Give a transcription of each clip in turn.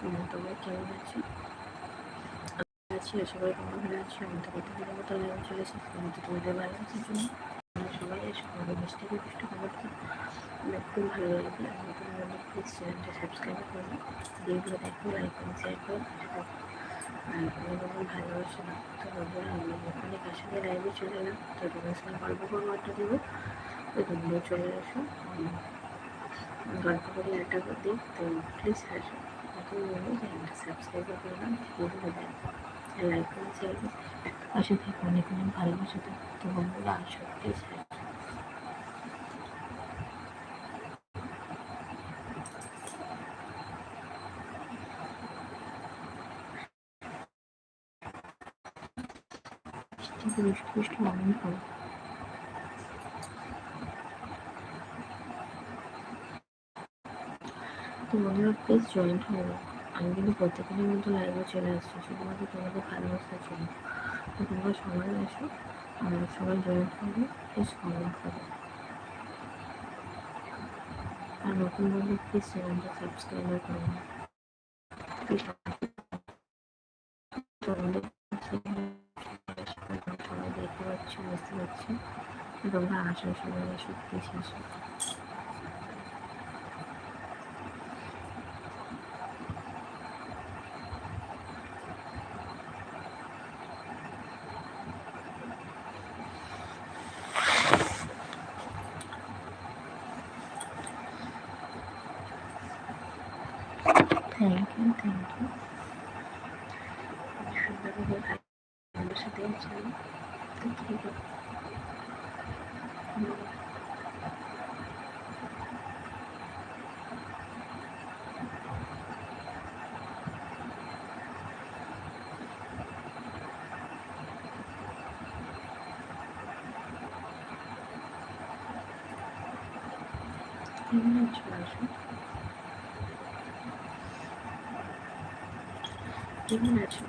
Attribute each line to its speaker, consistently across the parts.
Speaker 1: তোমরা কেমন আছো আছি সবাই তোমরা ভালো আছো? আমি তো কত ভালো মতো লাইভ চলে এসেছি। আমি তো তোমাদের ভালো আসার জন্য। সবাই এসো আমাদের মিষ্টিকে পুষ্ট খবরটা আমার খুব ভালো লাগবে নতুন বন্ধু প্লিজ চ্যানেলটা সাবস্ক্রাইব করো। ভিডিও দেখো লাইক করো শেয়ার করো। আর তোমাদের যখন ভালোবাসো তো বন্ধুরা, আমি অনেক আসলে লাইভে চলে এলাম। তো তোমার সঙ্গে গল্প করব আড্ডা দেবো। তো তোমরাও চলে আসো গল্প করে, আড্ডা দিই তো প্লিজ আসো। সাবস্ক্রাইব করে নাও ভিডিও দেখো লাইক করো শেয়ার পাশে থেকে অনেক অনেক ভালোবাসা তো বন্ধুরা আসো প্লিজ আসো বৃষ্টি বৃষ্টি অনেক হয় তো বন্ধুরা প্লিজ জয়েন্ট হব আমি কিন্তু প্রত্যেকদিনের মতো লাইভে চলে আসছি, শুধুমাত্র তোমাদের ভালোবাসার জন্য তো তোমরা সবাই আসো, আমরা সবাই জয়েন্ট হবে প্লিজ কমেন্ট করো। আর নতুন বন্ধু প্লিজ চ্যানেলটা সাবস্ক্রাইব করো। তোমাদের সবাই দেখতে পাচ্ছ, বুঝতে পারছি। তোমরা আসো, সবাই আসো প্লিজ আসো থ্যাংক ইউ থ্যাংক ইউ সুন্দরভাবে আমার সাথে আছেন থ্যাংক ইউ কেমন আছো আসো কেমন আছো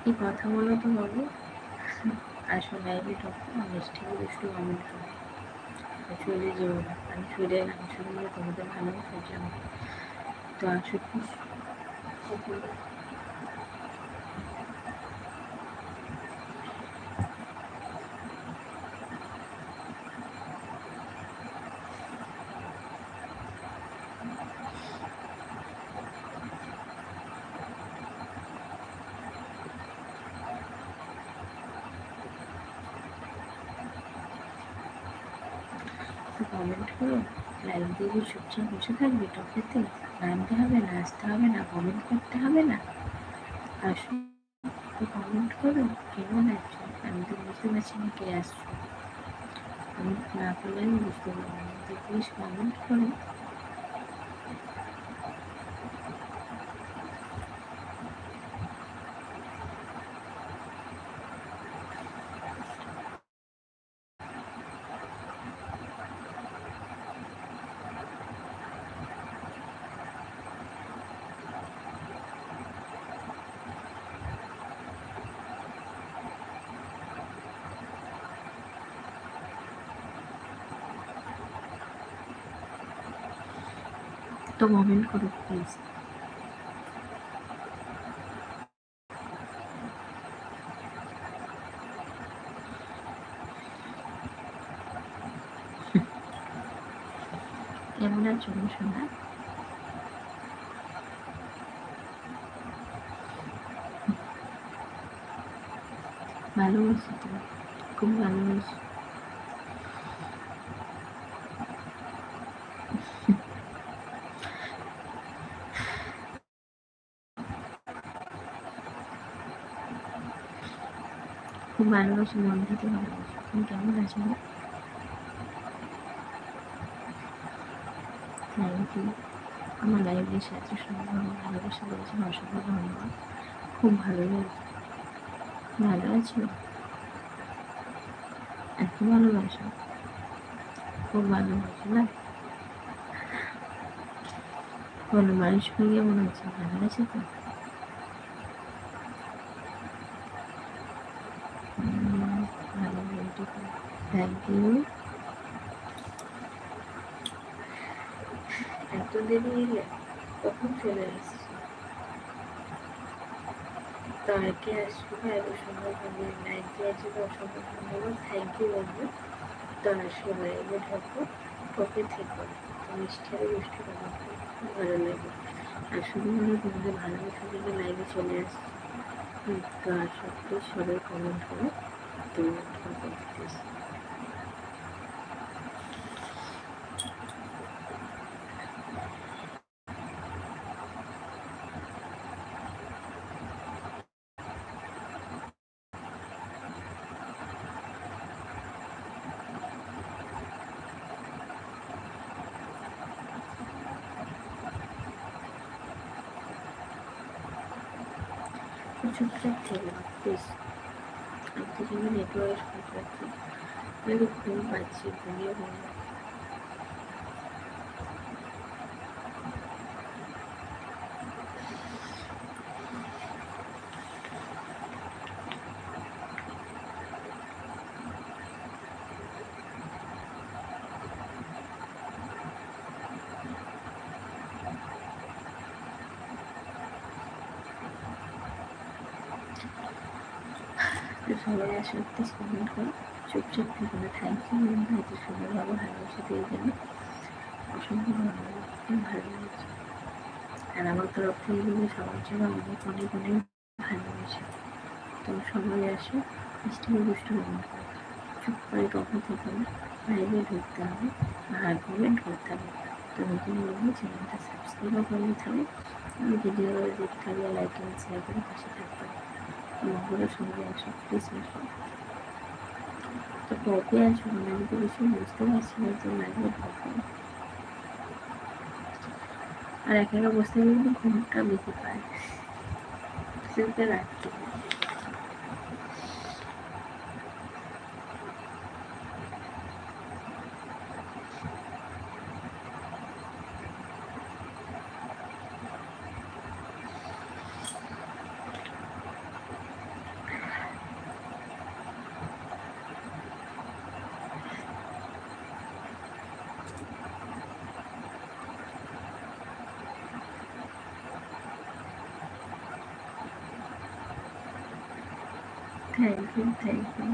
Speaker 1: কি কথা বলো তো বাবু। আসো ঢোকো মিষ্টি দুষ্টু কমেন্ট করো চলে যেও না আমি চলে এলাম। শুধু তোমাদের ভালো তো আসো প্লিজ কমেন্ট করো। লাইভ দিয়ে চুপচাপ বসে থাকবে টপেতে নামতে হবে না, আসতে হবে না কমেন্ট করতে হবে না। আসো কমেন্ট করো, কেমন আছো? আমি তো বুঝতে পারছি না কে আসছো। কমেন্ট না করলে আমি বুঝতে পারব প্লিজ কমেন্ট করো। তো কমেন্ট করো প্লিজ কেমন আছো শোনা ভালোবাসি তো? খুব ভালোবাসি খুব ভালোবাসি মন থেকে ভালোবাসি তুমি কেমন আছো? থ্যাংক ইউ আমার লাইভে এসে এত সুন্দর ভালোবাসা বলেছেন অসংখ্য ধন্যবাদ। খুব ভালো লাগছে। ভালো আছো? এত ভালোবাসো। খুব ভালোবাসো না? বলো মানুষ কেমন আছে ভালো আছে তো? থ্যাংক ইউ এত দেরি এলে কখন চলে আসছে? তাকে আসবে এত সুন্দর ভাবে নাইনটি আছে অসংখ্য ধন্যবাদ থ্যাংক ইউ বন্ধু তো আসবে লাইভে ঢোকো ঠকে থেকো। মিষ্টি আরও মিষ্টি ভালো লাগে। আর শুধু হলো তোমাদের ভালোবাসা জন্য লাইভে চলে আসছে। তো আর সত্যি সবাই কমেন্ট করো তো প্লিজ চুপচাপ থেকে প্লিজ আমি জন্য নেটওয়ার্ক পাচ্ছি আমি ঘুম পাচ্ছি ঘুমিয়ে ঘুম সবাই আসলে প্লিজ কমেন্ট করো চুপচাপ থেকে থ্যাংক ইউ বন্ধু এত সুন্দরভাবে ভালোবাসা দিয়ে গেল অসম্ভব ধন্যবাদ ভালো লেগেছে আর আমার তরফ থেকে কিন্তু সবার জন্য অনেক অনেক অনেক ভালোবাসা তো সবাই আসো মিষ্টি দুষ্টু কমেন্ট করো চুপ করে কখন থেকে না লাইভে ঢুকতে হবে আর কমেন্ট করতে হবে তো নতুন বলব চ্যানেলটা সাবস্ক্রাইবও করে নিতে হবে ভিডিও দেখতে হবে লাইক এবং শেয়ার করে পাশে থাকতে হবে সঙ্গে একসাথে তো কবে আসব না আমি তো কিছু বুঝতে পারছি না, তো লাগবে আর একা একা বসতে গেলে ঘুমটা বেশি পায়। সেটা রাখতে thank you thank you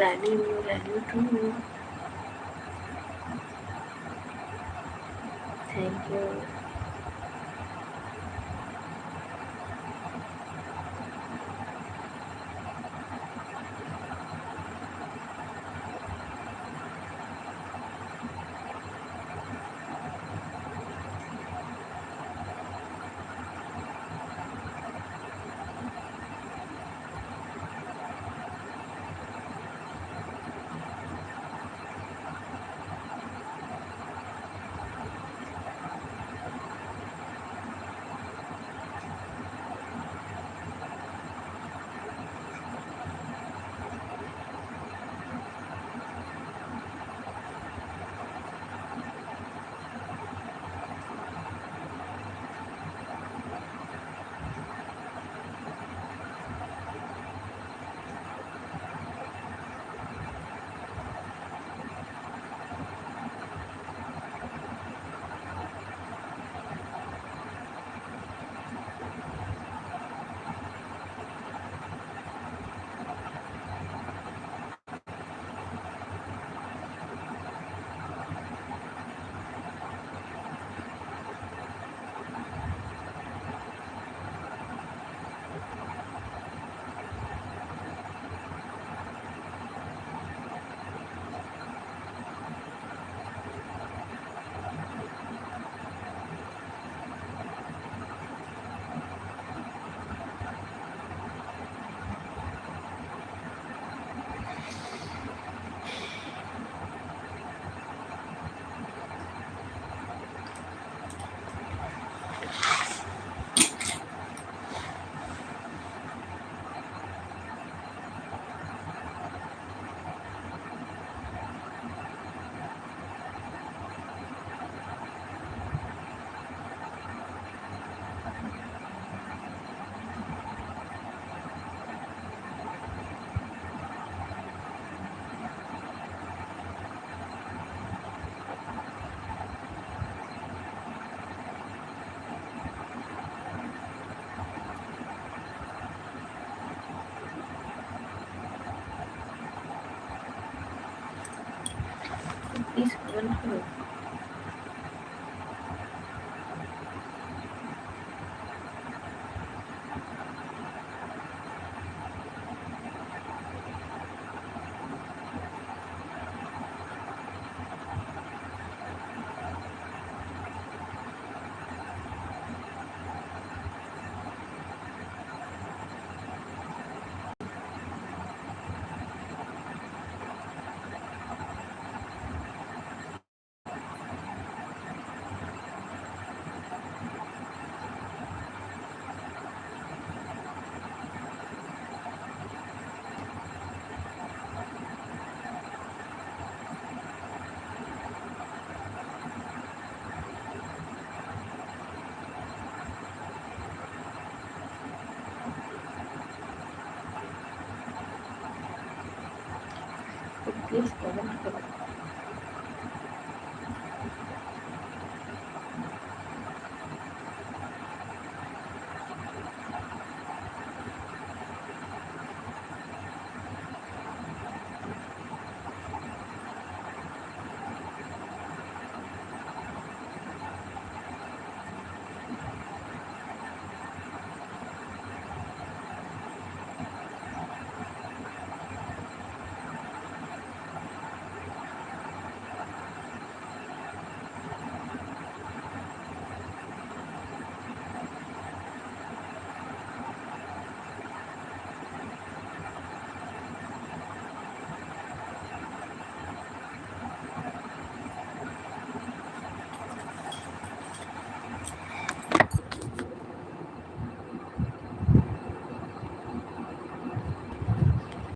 Speaker 1: Love you, love you too. Thank you. Thank you.